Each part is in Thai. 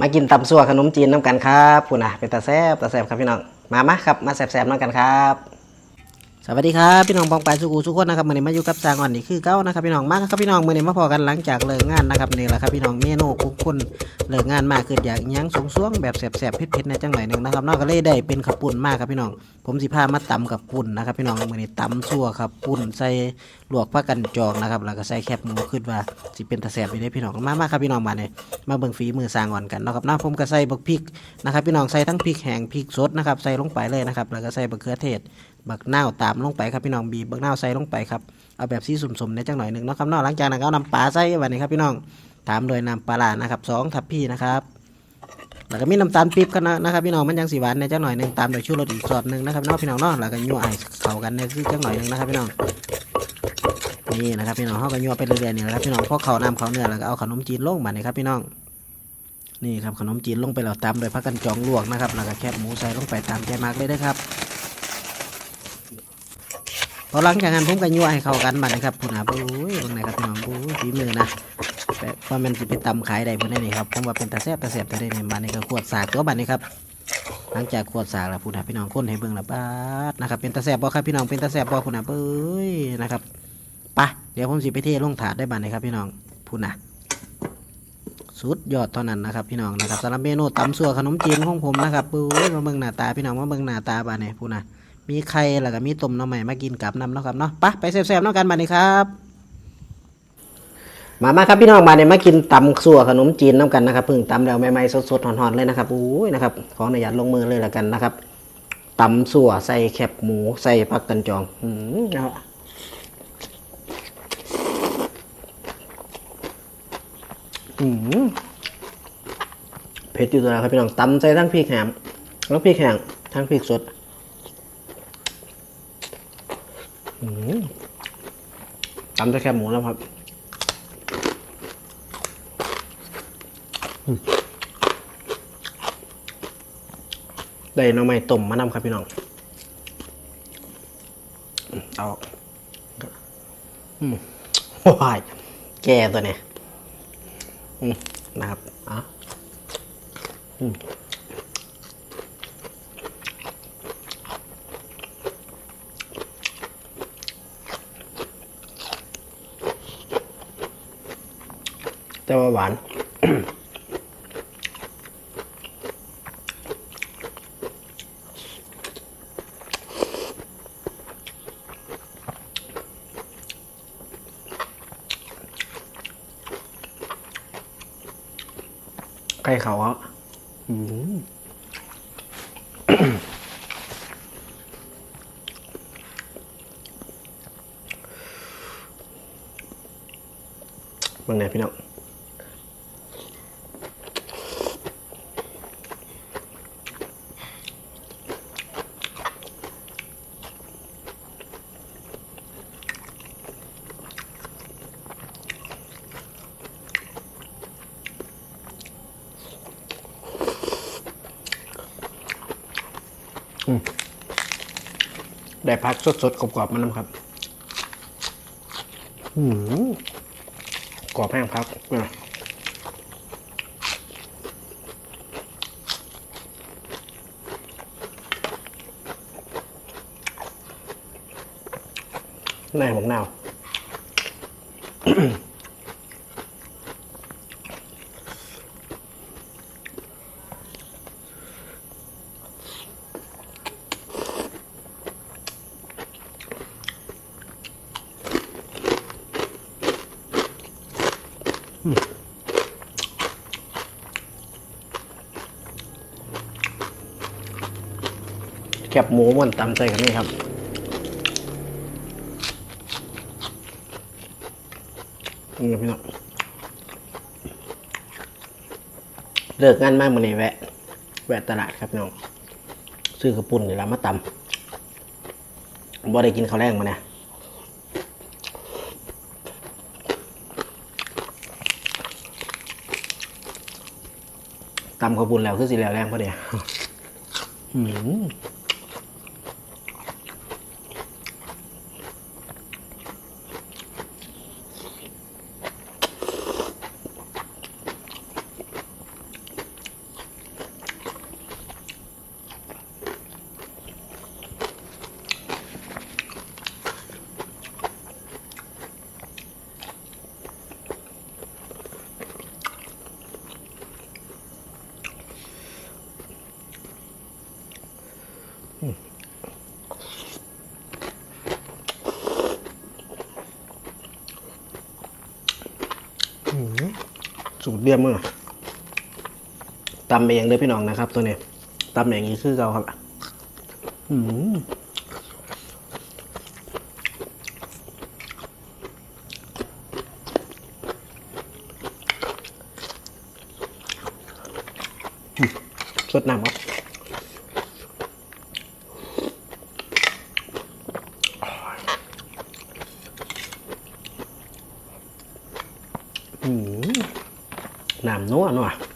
มากินตำซัวขนมจีนน้ำกันครับพูนะเป็นตาแซบตาแซบครับพี่น้อง มามาครับ มาแซบๆน้ำกันครับ สวัสดีครับพี่น้องปองปายสุกูสุกคนนะครับมื่อนี้มาอยู่กับจางอ่อนนี่คือเก้านะครับพี่น้องมากครับพี่น้องมื่อนี้มาพอกันหลังจากเลิกงานนะครับนี่แหละครับพี่น้องเมนูคุกคนเลิกงานมากขึ้นอยากยั้งสงซ่วงแบบแสบๆเผ็ดๆในจังหน่อยหนึ่งนะครับนอกก็เลยได้เป็นขับปุ่นมากครับพี่น้อง ผมสิพามาตำกับปุ่นนะครับพี่น้องมื่อนี้ตำซั่วครับปุ่นใส่ลวกผักกันจองนะครับแล้วก็ใส่แคบหมูขึ้นว่าสิเป็นตาแสบอยู่ได้พี่น้องมามาครับพี่น้องมาเนี่ยมาเบิ่งฝีมือสร้างอ่อนกันนะครับน้าผมก็ใส่บักพริกนะครับพี่น้องใส่ทั้งพริกแห้งพริกสดนะครับใส่ลงไปเลยนะครับแล้วก็ใส่บักเขือเทศบักนาวตามลงไปครับพี่น้องบีบบักนาวใส่ลงไปครับเอาแบบสีสุ่มๆในจังหน่อยหนึ่งเนาะครับนอกหลังจากนั้นก็นำปลาใส่ไว้นี่ครับพี่น้องตามโดยนำปลาร้านะครับสองทัพพี่นะครับแล้วก็มีน้ำตาลปี๊บกันนะครับพี่น้องมันยังสีหวานในจังหน่อยหนึ่งตามโดยชูรสอีกสอดหนึ่งนะครับนอกพี่น้องนาะแล้วก็ยั่วให้เข้ากันในที่จังหน่อยหนึ่งนะครับพี่น้องนี่นะครับพี่น้องเขาก็ยั่วไปเรื่อยๆนี่นะครับพี่น้องพอเขาน้ำเขาเนื้อแล้วก็เอาขนมจีนลงมานี่ครับพี่น้องนี่ครับขนมจีนลงไปแล้วตามโดยผักกันจองลวกนะครับแล้วก็แคบหมูใส่ลงไปตามใจมากเลยนะครับ พอหลังจากนั้นผมก็ยั่วให้เข้ากันบัดนะครับคุณอาบุ้ยตรงไหนครับพี่น้องบุ้ยฝีมือนะแต่ว่ามันจะไปตำขายได้เพื่อนนี่ครับผมว่าเป็นตาแซ่บตาแซ่บตาได้ในบัดนี้ก็ขวดสากตัวบัดนี้ครับหลังจากขวดสากแล้วพูดหาพี่น้องคนให้เบิ่งละบาดนะครับเป็นตาแซ่บบ่ครับพี่น้องเป็นตาแซ่บบ่คุณอาเบ้ยนะครับไปะเดี๋ยวผมสิไปเทลงถาดได้บัดนี้ครับพี่น้องพูดนะสุดยอดเท่านั้นนะครับพี่น้องนะครับสำหรับเมนูตำสัวขนมจีนของผมนะครับปุ้ยมาเบิ่งหน้าตาพี่น้องมาเบิ่งหน้าตาบัดนี้พูนะ มีไข่แล้วก็มีต้มน้ำใหม่มากินกับน้ำเนาะครับเนาะไปไปแซ่บๆเนาะกันมานี่ครับ มามาครับพี่น้องมาเนี่ยมากินตำสั่วขนมจีนน้ำกันนะครับเพิ่งตำแล้วใหม่ๆสดๆหอนๆเลยนะครับอุ้ยนะครับขออนุญาตลงมือเลยละกันนะครับตำสั่วใส่แคบหมูใส่ผักกันจองอืมนะครับอืมเผ็ดอยู่ตัวแล้วครับพี่น้องตำใส่ทั้งพริกแห้งทั้งพริกแห้งทั้งพริกสด อืม ตำจะแคบหมูแล้วครับอืมได้หน้องไม้ต้มมานำครับพี่น้องอืมเอาอืมว้ายแก่ตัวเนี่ยอืมนะครับอะ แต่ว่าหวาน ไก่เขาอะอืมบางไหนพี่น้อง ได้พักสดๆกรอบๆมันนะครับอืมกรอบแห้งพักนี่ยในหมกนาว แคบหมูมันตำใจกันนี่ครับนี่พี่น้องเลิกงานมากมันนี่แวะ แวะตลาดครับน้อง ซื้อกระปุ่นนี่แล้วมาตำบ่ได้กินข้าวแรงมาเนี่ยตำข้าวปุ้นแล้วคือสิแล้วแรงพอดีอืม สูตร เรียมมือตำเองเลยพี่น้องนะครับ ตัวนี้ตำเองนี้คือเราครับอืมสดน้ำครับอืม น้ำ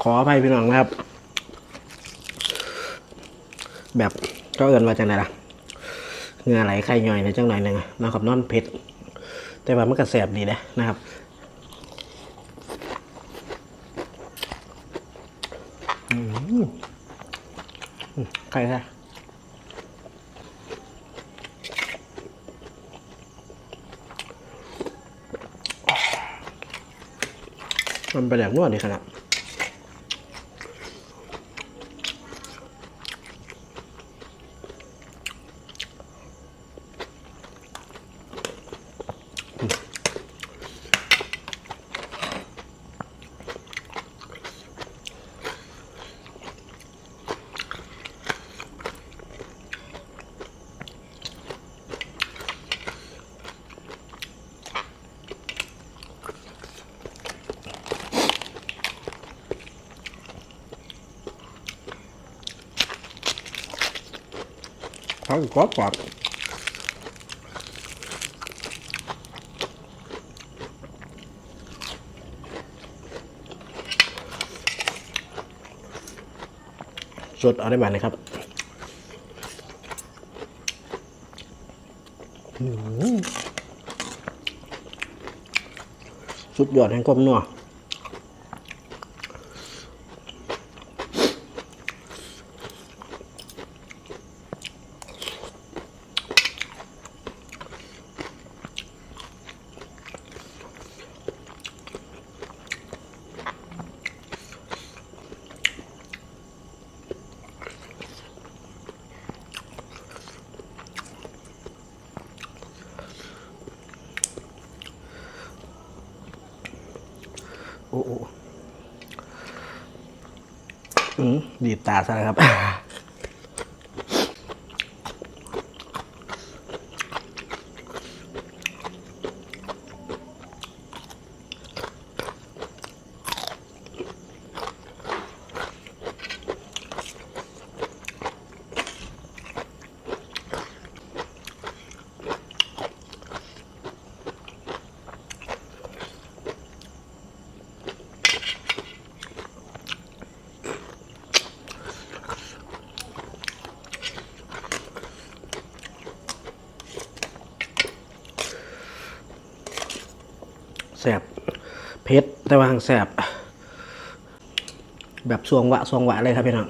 ขออภัยพี่น้องนะครับ แบบก็เอินว่าจังไดล่ะเงือไหลไข่ย่อยในจังหน่อยหนึ่งนะครับนอนเผ็ดแต่ว่ามันก็แสบดีนะนะครับไข่ค่ะ มันไปแดกนวดดีขนาด เขาก็กรอบกรอบสดเอาได้บ้างนะครับสุดยอดแห่งความนัว โอ้โหดีดตาซะแล้วครับ แสบเผ็ด แต่ว่าหางแสบ แบบสวงวะสวงวะเลยครับพี่น้อง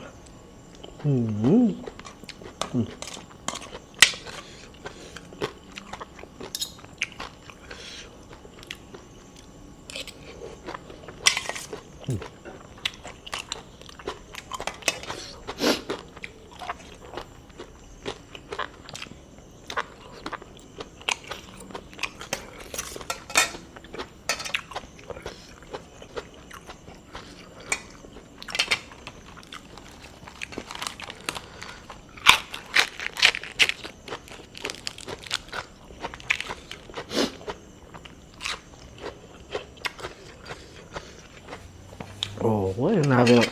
โอ้ยน่าพี่น้อง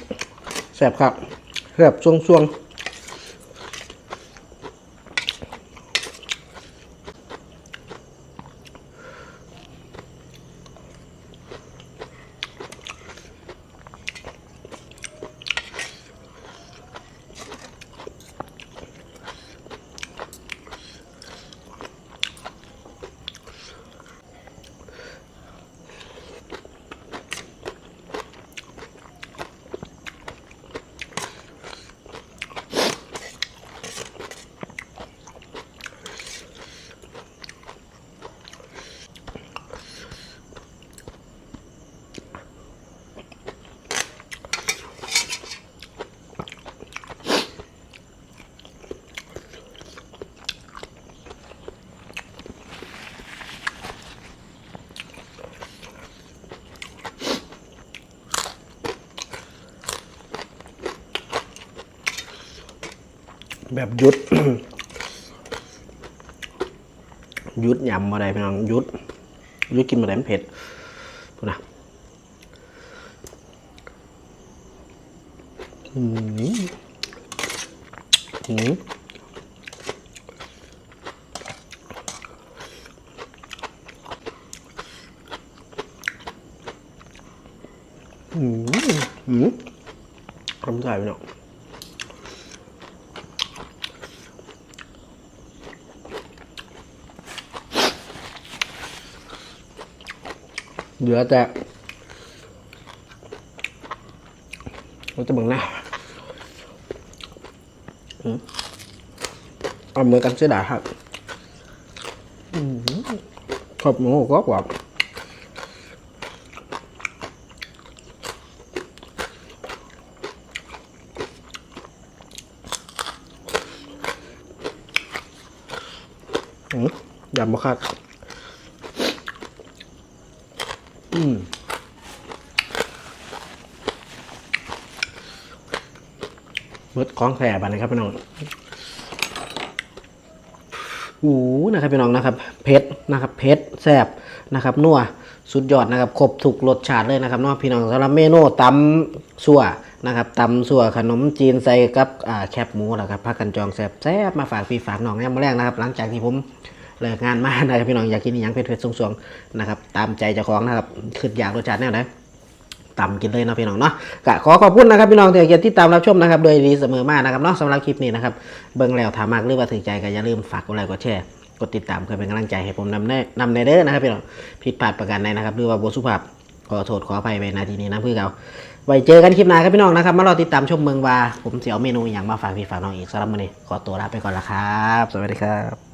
แสบครับแสบช่วง แบบยุด ยุดยำมาได้พี่น้องยุด ยุดกินมาได้เผ็ดพูดนะอืมอืมอืมอืมทำใจพี่น้อง เหลือแต่เราจะเบิ่งหน้าอืมเอามือกันเสียดายครับอืมขอบหมูก็กว่าอืมยำมะคัด อืม เบิดของแสบอันนะครับพี่น้องโอ้นะครับพี่น้องนะครับเผ็ดนะครับเผ็ดแซบนะครับนัวสุดยอดนะครับครบถูกรสชาติเลยนะครับเนาะพี่น้องสำหรับเมนูตำสั่วนะครับตำสั่วขนมจีนใส่กับแคบหมูแล้วครับผักกันจองแซบแซบมาฝากพี่ฝากน้องเนี่มาแรกนะครับ หลังจากที่ผมเลิกงานมานะครับพี่น้องอยากกินอย่างเผ็ดๆสวงๆนะครับตามใจเจ้าของนะครับขึ้นอยากรสชาติแนวไหน ตำกินเลยนะพี่น้องเนาะกะขอขอบคุณนะครับพี่น้องที่เกียรติตามรับชมนะครับโดยดีเสมอมากนะครับเนาะสำหรับคลิปนี้นะครับเบิ่งแล้วถามมากหรือว่าถือใจก็อย่าลืมฝากกดไลค์กดแชร์กดติดตามเพื่อเป็นกำลังใจให้ผมนำแน่นำในเด้อนะครับพี่น้องผิดพลาดประการใดนะครับหรือว่าบสุภาพขอโทษขออภัยไปนาทีนี้นะเพื่อเราไว้เจอกันคลิปหน้าครับพี่น้องนะครับมารอติดตามชมเมืองว่าผมจะเอาเมนูอย่างมาฝากพี่ฝากน้องอีกสำหรับวันนี้ขอตัวลาไปก่อนละครับ สวัสดีครับ